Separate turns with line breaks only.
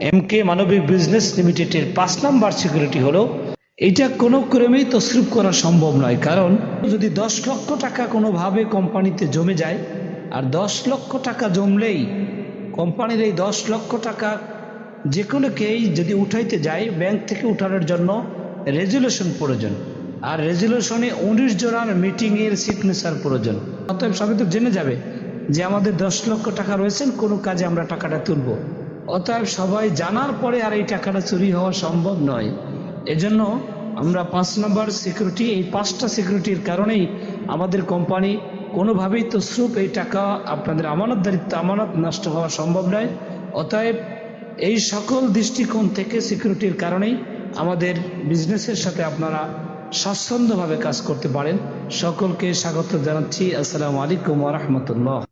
M K মানবিক business লিমিটেডের পাঁচ নাম্বার সিকিউরিটি হলো, এটা কোনো ক্রমেই তসরুপ করা সম্ভব নয়। কারণ, যদি দশ লক্ষ টাকা কোনোভাবে কোম্পানিতে জমে যায়, আর দশ লক্ষ টাকা জমলেই কোম্পানির এই দশ লক্ষ টাকা যে কোনোকেই যদি উঠাইতে যায়, ব্যাংক থেকে উঠানোর জন্য রেজুলেশন প্রয়োজন। আর রেজুলেশনে উনিশ জনের মিটিংয়ের সিগনেচার প্রয়োজন। অতএব সবাই তো জেনে যাবে যে আমাদের দশ লক্ষ টাকা রয়েছেন কোনো কাজে আমরা টাকাটা তুলব। অতএব সবাই জানার পরে আর এই টাকাটা চুরি হওয়া সম্ভব নয়। এজন্য আমরা পাঁচ নম্বর সিকিউরিটি এই পাঁচটা সিকিউরিটির কারণেই আমাদের কোম্পানি কোনোভাবেই তো স্রুপ এই টাকা আপনাদের আমানতদারিত্ব আমানত নষ্ট হওয়া সম্ভব নয়। অতএব এই সকল দৃষ্টিকোণ থেকে সিকিউরিটির কারণেই আমাদের বিজনেসের সাথে আপনারা স্বাচ্ছন্দ্যভাবে কাজ করতে পারেন। সকলকে স্বাগত জানাচ্ছি। আসসালামু আলাইকুম রহমতুল্লাহ।